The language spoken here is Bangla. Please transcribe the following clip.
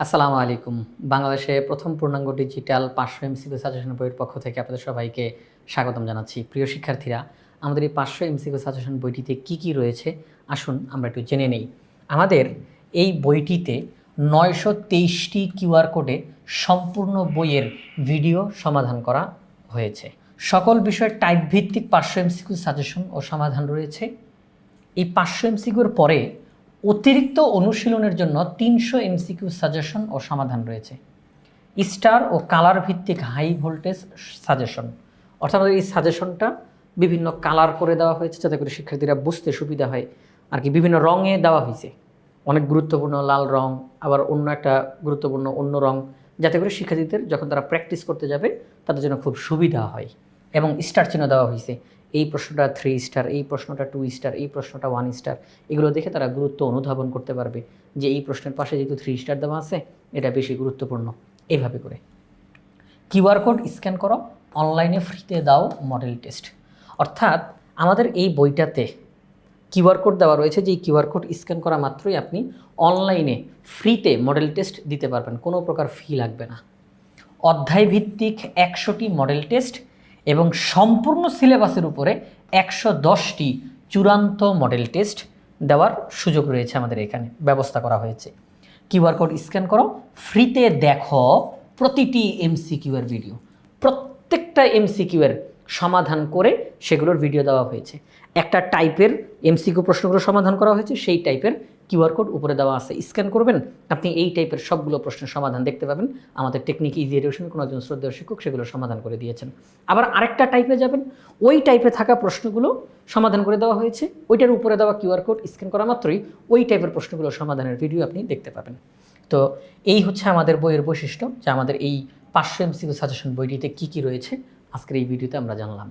আসসালামু আলাইকুম। বাংলাদেশে প্রথম পূর্ণাঙ্গ ডিজিটাল পাঁচশো এমসিকিউ সাজেশন বইয়ের পক্ষ থেকে আপনাদের সবাইকে স্বাগতম জানাচ্ছি। প্রিয় শিক্ষার্থীরা, আমাদের এই পাঁচশো এমসিকিউ সাজেশন বইটিতে কি কি রয়েছে? আসুন আমরা একটু জেনে নেই। আমাদের এই বইটিতে নয়শো তেইশটি কিউআর কোডে সম্পূর্ণ বইয়ের ভিডিও সমাধান করা হয়েছে। সকল বিষয়ের টাইপ ভিত্তিক পাঁচশো এমসিকিউ সাজেশন ও সমাধান রয়েছে। এই পাঁচশো এমসিকিউর পরে অতিরিক্ত অনুশীলনের জন্য তিনশো এমসিকিউ সাজেশন ও সমাধান রয়েছে। স্টার ও কালার ভিত্তিক হাই ভোল্টেজ সাজেশন অর্থাৎ আমাদের এই সাজেশনটা বিভিন্ন কালার করে দেওয়া হয়েছে যাতে করে শিক্ষার্থীরা বুঝতে সুবিধা হয়। আর কি বিভিন্ন রঙে দেওয়া হয়েছে। অনেক গুরুত্বপূর্ণ লাল রং, আবার অন্য একটা গুরুত্বপূর্ণ অন্য রং। যাতে করে শিক্ষার্থীদের যখন তারা প্র্যাকটিস করতে যাবে, তাদের জন্য খুব সুবিধা হয়। এবং স্টার চিহ্ন দেওয়া হয়েছে। এই প্রশ্নটা থ্রি স্টার এই প্রশ্নটা টু স্টার এই প্রশ্নটা ওয়ান স্টার এগুলো দেখে তারা গুরুত্ব অনুধাবন করতে পারবে যে এই প্রশ্নের পাশে যেহেতু থ্রি স্টার দেওয়া আছে, এটা বেশি গুরুত্বপূর্ণ। এইভাবে করে। কিউআর কোড স্ক্যান করো অনলাইনে ফ্রিতে দাও মডেল টেস্ট অর্থাৎ আমাদের এই বইটাতে কিউআর কোড দেওয়া রয়েছে যে কিউআর কোড স্ক্যান করা মাত্রই আপনি অনলাইনে ফ্রিতে মডেল টেস্ট দিতে পারবেন। কোনো প্রকার ফি লাগবে না। অধ্যায় ভিত্তিক একশোটি মডেল টেস্ট এবং সম্পূর্ণ সিলেবাসের উপরে একশো দশটি চূড়ান্ত মডেল টেস্ট দেওয়ার সুযোগ রয়েছে আমাদের এখানে, ব্যবস্থা করা হয়েছে। কিউআর কোড স্ক্যান করো, ফ্রিতে দেখো প্রতিটি এমসিকিউ এর ভিডিও। প্রত্যেকটা এমসিকিউ এর সমাধান করে সেগুলোর ভিডিও দেওয়া হয়েছে। একটা টাইপের এমসিকিউ প্রশ্নগুলো সমাধান করা হয়েছে, সেই টাইপের কিউআর কোড উপরে দেওয়া আছে, স্ক্যান করবেন, আপনি এই টাইপের সবগুলো প্রশ্নের সমাধান দেখতে পাবেন। আমাদের টেকনিক ইজি এডুকেশন কোনো একজন শ্রদ্ধেয় শিক্ষক সেগুলো সমাধান করে দিয়েছেন। আবার আরেকটা টাইপে যাবেন, ওই টাইপে থাকা প্রশ্নগুলো সমাধান করে দেওয়া হয়েছে, ওইটার উপরে দেওয়া কিউআর কোড স্ক্যান করা মাত্রই ওই টাইপের প্রশ্নগুলো সমাধানের ভিডিও আপনি দেখতে পাবেন। তো এই হচ্ছে আমাদের বইয়ের বৈশিষ্ট্য, যে আমাদের এই পাঁচশো এমসিকিউ সাজেশন বইটিতে কী কী রয়েছে, আজকের এই ভিডিওতে আমরা জানলাম।